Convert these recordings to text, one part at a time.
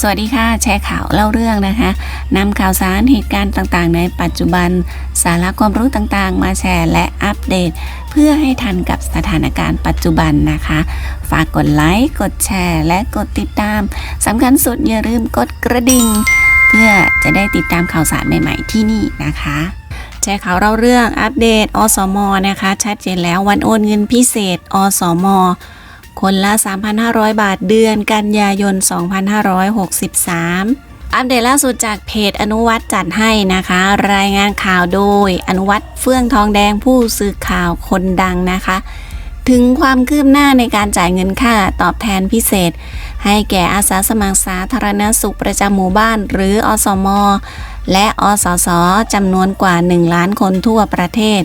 สวัสดีค่ะ แชร์ข่าวเล่าเรื่องนะคะนำข่าวสารเหตุการณ์ต่างๆ ในปัจจุบัน สาระความรู้ต่างๆ มาแชร์และอัปเดต เพื่อให้ทันกับสถานการณ์ปัจจุบันนะคะ ฝากกดไลค์กดแชร์ และกดติดตามสำคัญสุดอย่าลืมกดกระดิ่งเพื่อจะได้ติดตามข่าวสารใหม่ๆที่นี่นะคะแชร์ข่าวเล่าเรื่องอัปเดตอสมนะคะ ชัดเจนแล้ววันโอนเงินพิเศษอสม คนละ 3,500 บาทเดือนกันยายน 2563อัปเดตล่าสุดจากเพจอนุวัตจัดให้นะคะ รายงานข่าวโดย อนุวัตเฟื่องทองแดงผู้สื่อข่าวคนดังนะคะ ถึงความคืบหน้าในการจ่ายเงินค่าตอบแทนพิเศษ ให้แก่อาสาสมัครสาธารณสุขประจำหมู่บ้าน หรืออสม และอสสจำนวนกว่า 1 ล้านคนทั่วประเทศ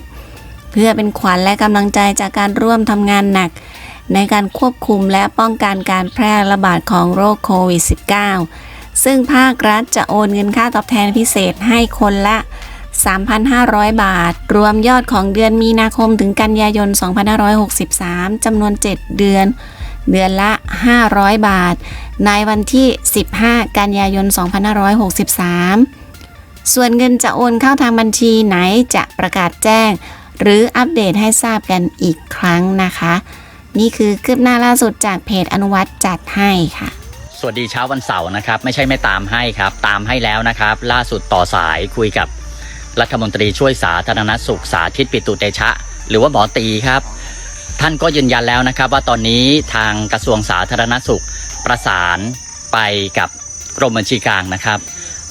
เพื่อเป็นขวัญและกำลังใจจากการร่วมทำงานหนัก ในการควบคุมและป้องกันการแพร่ระบาดของโรคโควิด -19 ซึ่งภาครัฐจะโอนเงินค่าตอบแทนพิเศษให้คนละ 3,500 บาท รวมยอดของเดือนมีนาคมถึงกันยายน 2563 จำนวน 7 เดือน เดือนละ 500 บาท ในวันที่ 15 กันยายน 2563 ส่วนเงินจะโอนเข้าทางบัญชีไหนจะประกาศแจ้ง หรืออัปเดตให้ทราบกันอีกครั้งนะคะ นี่คือคืบหน้าล่าสุดจากเพจอนุวัตจัดให้ค่ะ สวัสดีเช้าวันเสาร์นะครับ ไม่ใช่ไม่ตามให้ครับ ตามให้แล้วนะครับ ล่าสุดต่อสายคุยกับรัฐมนตรีช่วยสาธารณสุขสาธิตปิตุเตชะ หรือว่าหมอตีครับ ท่านก็ยืนยันแล้วนะครับ ว่าตอนนี้ทางกระทรวงสาธารณสุขประสานไปกับกรมบัญชีกลางนะครับ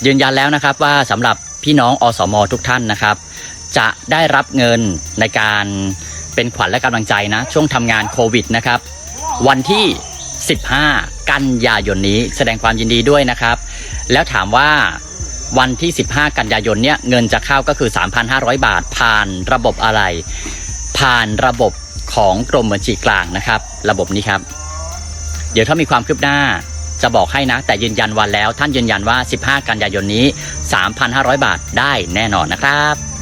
ยืนยันแล้วนะครับว่าสำหรับพี่น้องอสม ทุกท่านนะครับ จะได้รับเงินในการ เป็นขวัญและกำลังใจนะ ช่วงทำงานโควิดนะครับ วันที่ 15 กันยายนนี้แสดงความยินดีด้วยนะครับ แล้วถามว่าวันที่ 15 กันยายนเนี่ยเงินจะเข้าก็คือ 3,500 บาท ผ่านระบบอะไร ผ่านระบบของกรมบัญชีกลางนะครับ ระบบนี้ครับ เดี๋ยวถ้ามีความคืบหน้าจะบอกให้นะ แต่ยืนยันวันแล้วท่านยืนยันว่า 15 กันยายนนี้ 3,500 บาทได้แน่นอนนะครับ